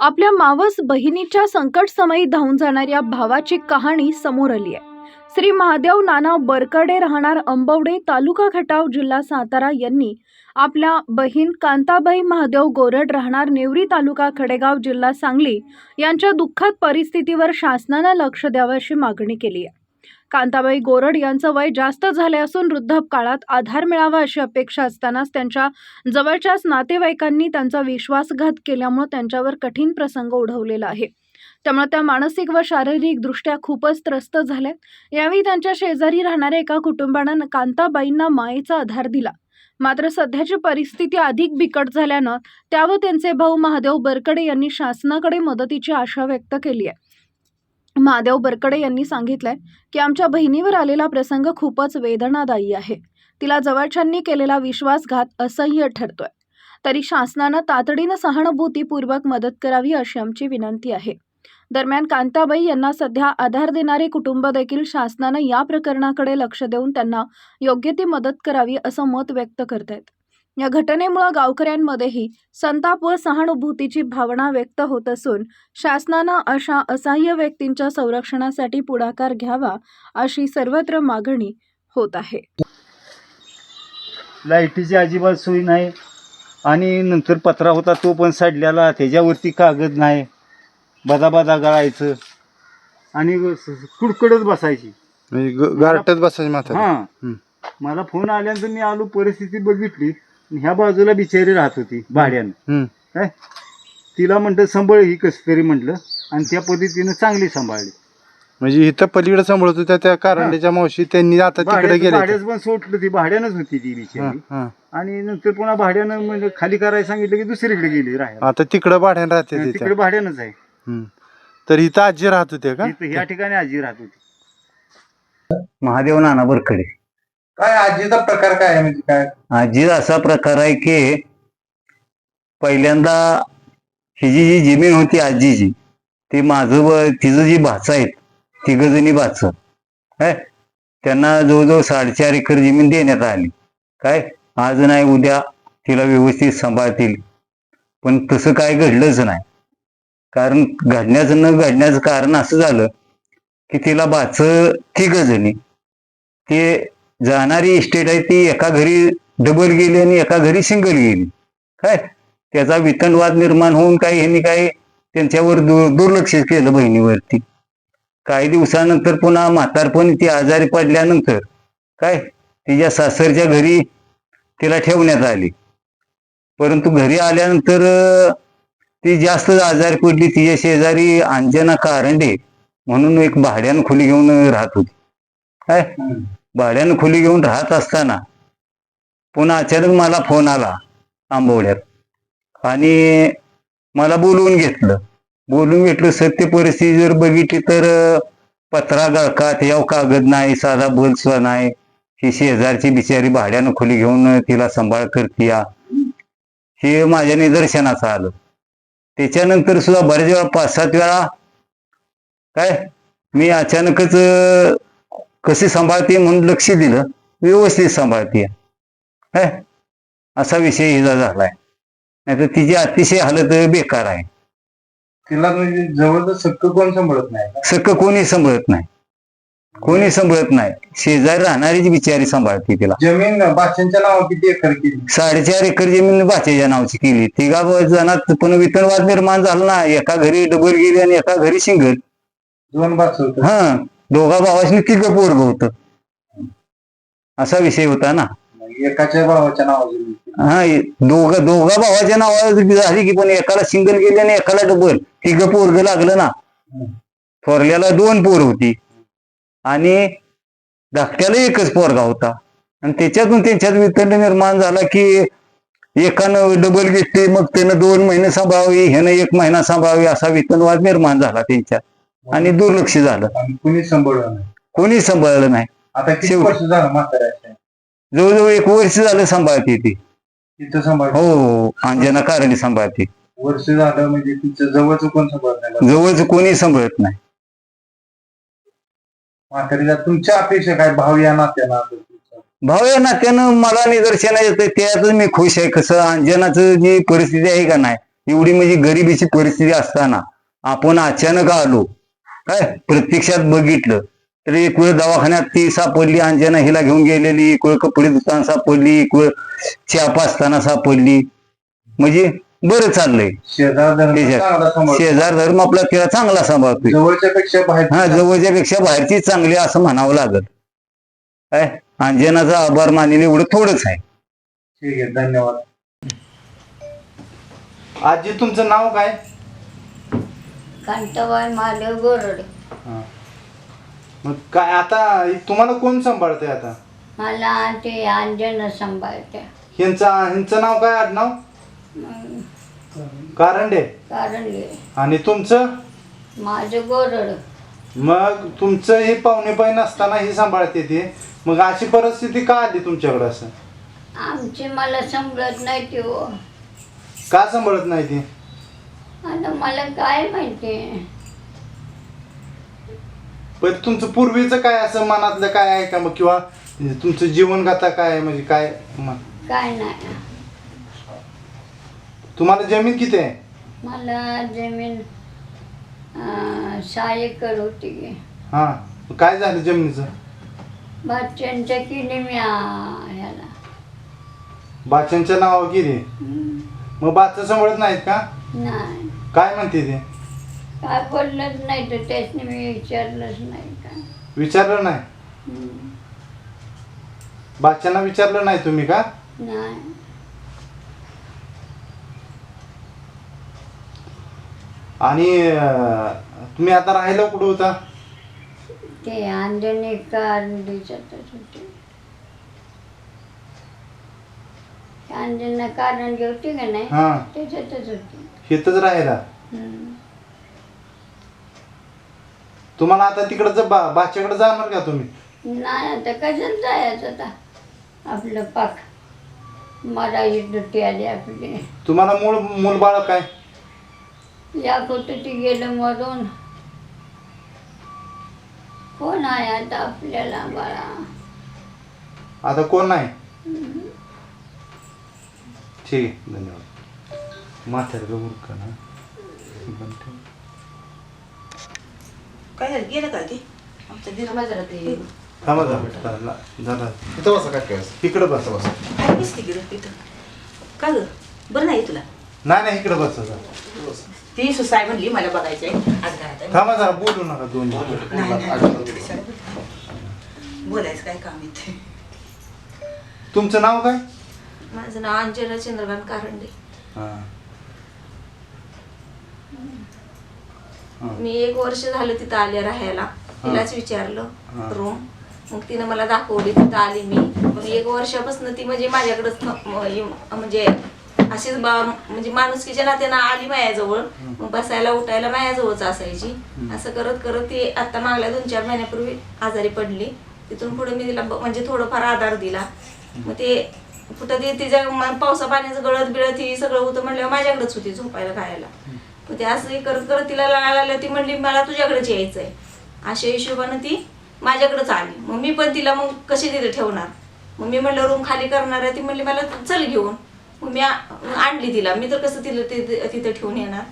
आपल्या मावस बहिणीच्या संकटसमयी धावून जाणाऱ्या भावाची कहाणी समोर आली आहे. श्री महादेव नाना बरकडे राहणार अंबवडे तालुका खटाव जिल्हा सातारा यांनी आपल्या बहीण कांताबाई महादेव गोरड राहणार नेवरी तालुका खडेगाव जिल्हा सांगली यांच्या दुःखद परिस्थितीवर शासनानं लक्ष द्यावं अशी मागणी केली आहे. कांताबाई गोरड यांचं वय जास्त झाले असून वृद्धकाळात आधार मिळावा अशी अपेक्षा असतानाच त्यांच्या जवळच्याच नातेवाईकांनी त्यांचा विश्वासघात केल्यामुळे त्यांच्यावर कठीण प्रसंग ओढवलेला आहे. त्यामुळे त्या मानसिक व शारीरिक दृष्ट्या खूपच त्रस्त झाल्या. यावेळी त्यांच्या शेजारी राहणाऱ्या एका कुटुंबानं कांताबाईंना मायेचा आधार दिला. मात्र सध्याची परिस्थिती अधिक बिकट झाल्यानं त्यावर त्यांचे भाऊ महादेव बरकडे यांनी शासनाकडे मदतीची आशा व्यक्त केली आहे. महादेव बरकडे यांनी सांगितलंय की आमच्या बहिणीवर आलेला प्रसंग खूपच वेदनादायी आहे. तिला जवळच्यांनी केलेला विश्वासघात असह्य ठरतोय. तरी शासनानं तातडीनं सहानुभूतीपूर्वक मदत करावी अशी आमची विनंती आहे. दरम्यान कांताबाई यांना सध्या आधार देणारे कुटुंब देखील शासनानं या प्रकरणाकडे लक्ष देऊन त्यांना योग्य ती मदत करावी असं मत व्यक्त करत आहेत या घटनेमुळे गावकऱ्यांमध्येही संताप व सहानुभूतीची भावना व्यक्त होत असून शासनानं अशा असहाय्य व्यक्तींच्या संरक्षणासाठी पुढाकार घ्यावा अशी सर्वत्र मागणी होत आहे. लाईटीची अजिबात सोय नाही आणि नंतर पत्रा होता तो पण सडलेला त्याच्यावरती कागद नाही बदा बदा गळायचं आणि कुडकडच बसायची. म्हणजे ग- गारठ्यात बसायची हा. मला फोन आल्यानंतर मी आलो परिस्थिती बघितली. आणि ह्या बाजूला बिचारी राहत होती भाड्यानं. हम्म. काय? तिला म्हटलं सांभाळ ही कस तरी म्हटलं. आणि त्या पद्धतीनं चांगली सांभाळली. म्हणजे इथं पलीकडे सांभाळत होत्या त्या कारंड्याच्या मावशी त्यांनी आता तिकडे भाड्याचं गेले भाड्याच पण सोडलं ती भाड्यानंच होती ती बिचारी. आणि नंतर पुन्हा भाड्यानं म्हणजे खाली करायला सांगितलं की दुसरीकडे गेली राहायला. आता तिकडं भाड्यानं राहते तिकडे भाड्यानंच आहे. तर इथं आजी राहत होत्या का? इथं ह्या ठिकाणी आजी राहत होती. महादेव नाना बरकडे काय आजीचा प्रकार काय आहे म्हणजे काय? आजी असा प्रकार आहे की पहिल्यांदा हिजी जी जमीन होती आजीची ती माझं व तिचं जी भाचं आहेत तिघ जणी भाचं. काय त्यांना जवळजवळ साडेचार एकर जमीन देण्यात आली. काय? आज नाही उद्या तिला व्यवस्थित सांभाळतील. पण तसं काय घडलंच नाही. कारण घडण्याचं न घडण्याचं कारण असं झालं की तिला बाचं तिघ जणी ते जाणारी इस्टेट आहे ती एका घरी डबल गेली आणि एका घरी सिंगल गेली. काय? त्याचा वितंडवाद निर्माण होऊन काही ह्यांनी काही त्यांच्यावर दुर्लक्ष केलं बहिणीवरती. काही दिवसानंतर पुन्हा म्हातारपणी ती आजारी पडल्यानंतर काय? तिच्या सासरच्या घरी तिला ठेवण्यात आली. परंतु घरी आल्यानंतर ती जास्त आजारी पडली. तिच्या शेजारी अंजना कारंडे म्हणून एक भाड्यानं खोली घेऊन राहत होती. काय? भाड्यानं खोली घेऊन राहत असताना पुन्हा अचानक मला फोन आला आंबवड्यात आणि मला बोलवून घेतलं. बोलून घेतलं सत्य परिस्थिती जर बघितली तर पत्रा गळकात याव कागद नाही साधा बोलसा नाही. ही शेजारची बिचारी भाड्यानं खोली घेऊन तिला सांभाळ करतीया हे माझ्या निदर्शनाचं आलं. त्याच्यानंतर सुद्धा बऱ्याच वेळा पाच सात वेळा काय? मी अचानकच कशी सांभाळते म्हणून लक्ष दिलं व्यवस्थित सांभाळते असा विषय हिचा झालाय. नाहीतर तिची अतिशय हालत बेकार आहे. तिला म्हणजे जवळ सक्क कोण सांभाळत नाही सगळं कोणी सांभाळत नाही. कोणी सांभाळत नाही. शेजारी राहणारीच बिचारी सांभाळते तिला. जमीन बादशांच्या नावावर किती एकर केली? साडेचार एकर जमीन बाच्याच्या नावची केली. तिघा जणात पण वितरणवाद निर्माण झाला ना. एका घरी डबल गेली आणि एका घरी सिंगल दोन बाच होत. हा. दोघा भावासनी तिघं पोरग होत. असा विषय होता ना. एकाच्या भावाच्या नावावर हा दोघ दोघा भावाच्या नावावर झाली की पण एकाला सिंगल गेली आणि एकाला डबल तिघं पोरग लागलं ना. थोरल्याला दोन पोर होती. आणि धाकट्याला एकच पोरगा होता. आणि त्याच्यातून त्यांच्यात वितंड निर्माण झाला की एकानं डबल घेतली मग त्यानं दोन महिने सांभाळावी ह्यानं एक महिना सांभाळावी असा वितनवाद निर्माण झाला त्यांच्यात. आणि दुर्लक्ष झालं. कुणी सांभाळलं नाही. कोणी सांभाळलं नाही. आता किती शेवटी. वर्ष झालं म्हाताऱ्याच्या जवळजवळ एक वर्ष झालं सांभाळते ती. तिथं सांभाळ हो अंजना कारणी सांभाळते. वर्ष झालं म्हणजे तिचं जवळच कोण सांभाळत नाही? जवळच कोणी सांभाळत नाही. म्हातारीला तुमच्या अपेक्षा काय? भाव या नात्याला भाऊ या नात्यानं मला निदर्शना येतं त्यातच मी खुश आहे. कसं अंजनाचं जी परिस्थिती आहे का नाही? एवढी म्हणजे गरिबीची परिस्थिती असताना आपण अचानक आलो. काय? प्रत्यक्षात बघितलं. तर एक वेळ दवाखान्यात ती सापडली अंजना हिला घेऊन गेलेली एक वेळ कपडे दुकान सापडली एक वेळ चहा पाचताना सापडली. म्हणजे बरं चाललंय. शेजार धर्म आपला तिला चांगला सांभाळतोय. जवळच्या पेक्षा बाहेर हा जवळच्या पेक्षा बाहेरची चांगली असं म्हणावं लागत काय? अंजनाचा आभार मानेल एवढं थोडंच आहे. ठीक आहे धन्यवाद. आजी तुमचं नाव काय? कांताबाई महादेव गोरडे. हा. मग काय आता तुम्हाला कोण सांभाळतंय आता? मला ते अंजन सांभाळते. ह्यांचा ह्यांचं नाव काय आडनाव? कारंडे. कारण आणि तुमचं? माझं गोरड. मग तुमचं हे पाहुणे पाय नसताना ही सांभाळते ते. मग अशी परिस्थिती का आली तुमच्याकडे असं? आमची मला समजत नाही ती हो. का सांभाळत नाही ती? आता मला काय माहिती? पण तुमचं पूर्वीचं काय असं मनातलं काय आहे का मग? किंवा तुमचं जीवनगाथा काय आहे? म्हणजे काय म- काय नाही. तुम्हाला जमीन किती आहे? मला जमीन अं, सहा एकर होती. की हा. काय झालं जमिनीचं? भाच्यांच्या केली मी आ- ह्याला. बाच्यांच्या नावावर गेली हम्म. मग बाचं सांभाळत नाहीत का? नाही. काय म्हणते ते? काय बोललंच नाही तर त्याच्याने मी विचारलंच नाही का? विचारलं नाही? हम्म. विचारलं नाही तुम्ही का? नाही. आणि अं, तुम्ही आता राहायला कुठं होता? ते अंजनी कारंडीच्यातच होते. अंजना कारंडी होती का नाही हा. त्याच्यातच होती. इथंच राहायला. हम्म. तुम्हाला आता तिकडचं बा बाच्याकडे जाणार का तुम्ही? नाही आता कशाला जायचं आता? आपलं पाक. मराठी दुटी आली आपली. तुम्हाला मूळ मूल बाळ काय? या कुठं ती गेलं मरून. कोण आहे आता आपल्याला बाळा? आता कोण नाही ठीक आहे धन्यवाद. म्हातारे उरका ना. बंद ठेव. काय झालं? गेलं का ते आमच्या दिला ते थांबा जरा, जरा जरा. इथं बसा काय काय इकडे बस. बसा. काय दिसते गेलं तिथं? का ग? बरं नाही तुला? नाही नाही इकडे बस जरा. ती सुसाय म्हणली मला बघायचंय आज घरात. आहे. थांबा जरा बोलू नका दोन मिनिटं. नाही, नाही. बोलायचं काय काम येते तुमचं नाव काय? माझं नाव अंजना चंद्रकांत कारंडे. मी एक वर्ष झालं तिथं आले राहायला. तिलाच विचारलं. रूम मग तिनं मला दाखवली तिथं आली मी. मग एक वर्षापासून ती म्हणजे माझ्याकडेच म्हणजे अशीच बा म्हणजे माणुसकीच्या नात्यानं आली मायाजवळ मग बसायला उठायला मायाजवळच असायची. असं करत करत ती आता मागल्या दोन चार महिन्यापूर्वी आजारी पडली. तिथून पुढे मी तिला म्हणजे थोडंफार आधार दिला. मग ते कुठं ते तिच्या म- पावसा पाण्याचं गळत बिळत ही सगळं होतं म्हणल्यावर माझ्याकडेच होती झोपायला खायला. पण ते असं करत करत तिला लागलं ती म्हणली मला तुझ्याकडेच आहे अशा हिशोबानं ती माझ्याकडेच आली. मग मी पण तिला मग कशी तिथे ठेवणार? मग मी म्हणलं रूम खाली करणार आहे. ती म्हणली मला चल घेऊन. मग मी आणली तिला. मी तर कसं तिला तिथे तिथं ठेवून येणार?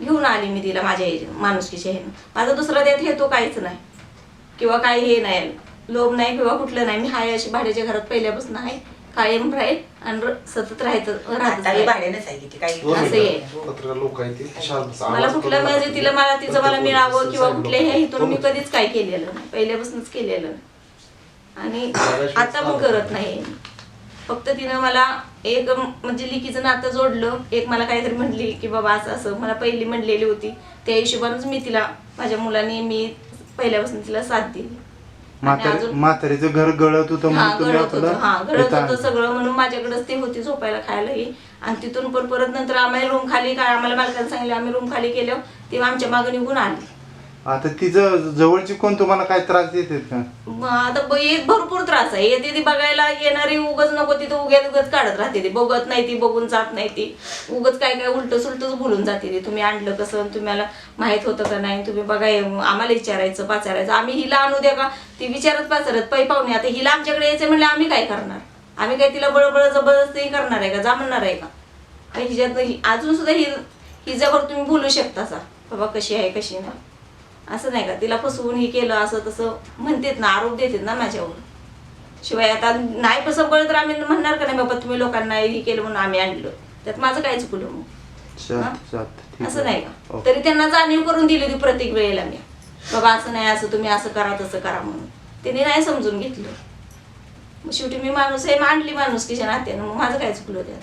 घेऊन आली मी तिला माझ्या माणुसकीच्या ह्यानं. माझा दुसरा त्यात हेतू काहीच नाही. किंवा काही हे नाही. लोभ नाही किंवा कुठलं नाही. मी हाय अशी भाड्याच्या घरात पहिल्यापासून आहे. कायम राहील आणि सतत राहायचं राहत आता भाड्यानेच आहे की काही असं आहे. पत्रकार लोक आहेत ते शांत बसा. मला आवाज कुठलं करू म्हणजे. तिला मला तिचं मला मिळावं किंवा कुठल्या ह्या इथून मी. कधीच काय केलेलं नाही. पहिल्यापासूनच केलेलं नाही. आणि आता पण करत नाही. फक्त तिनं मला एक म्हणजे लिकीचं नातं जोडलं. एक मला काहीतरी म्हणली की बाबा असं असं. मला पहिली म्हणलेली होती. त्या हिशोबानेच मी तिला माझ्या मुलांनी मी पहिल्यापासून तिला साथ दिली. म्हातारे अजून म्हातारीचं घर गळत होतं हा म्हणून तुम्ही गळत होतं हा आपलं गळत इथं होतं आणलं. सगळं म्हणून माझ्याकडेच ती होती झोपायला खायलाही आणि तिथून पण परत नंतर आम्हाला रूम खाली काय आम्हाला मालकाने सांगितलं आम्ही रूम खाली केल्यावर तेव्हा आमच्या मागे निघून आली आता तिचं जवळची कोण तुम्हाला काय त्रास देतात का? मग आता ब- एक भरपूर त्रास आहे. येते ती बघायला येणारी उगच नको ती उगेच उगत काढत राहते ती. बघत नाही ती बघून जात नाही ती. उगच काय काय उलट सुलटच बोलून जाते ती. तुम्ही आणलं कसं आणि तुम्हाला माहीत होतं का नाही? तुम्ही बघा हे आम्हाला विचारायचं पाचारायचं. आम्ही हिला आणू द्या का? ती विचारत पाचारत पै पाहुणे आता हिला आमच्याकडे यायचं म्हणलं आम्ही काय करणार? आम्ही काय तिला बळबळ जबरदस्ती करणार आहे का? जा म्हणणार आहे का? आणि हिच्यात अजून सुद्धा ही हिच्यावर तुम्ही बोलू शकता सा बाबा कशी आहे कशी नाही? असं नाही का? तिला फसवून हे केलं असं तसं म्हणतात ना आरोप देतात ना माझ्यावर. शिवाय आता नाही पसंत कळलं तर आम्ही म्हणणार का नाही बाबा तुम्ही लोकांना हे केलं म्हणून आम्ही आणलं. त्यात माझं काय चुकलं मग असं. नाही का. तरी त्यांना जाणीव करून दिली होती प्रत्येक वेळेला मी. बाबा असं नाही असं तुम्ही असं करा तसं करा म्हणून. त्यांनी नाही समजून घेतलं. मग शेवटी मी माणूस आहे मांडली माणूस किच्या नात्यानं मग माझं काय चुकलं त्यात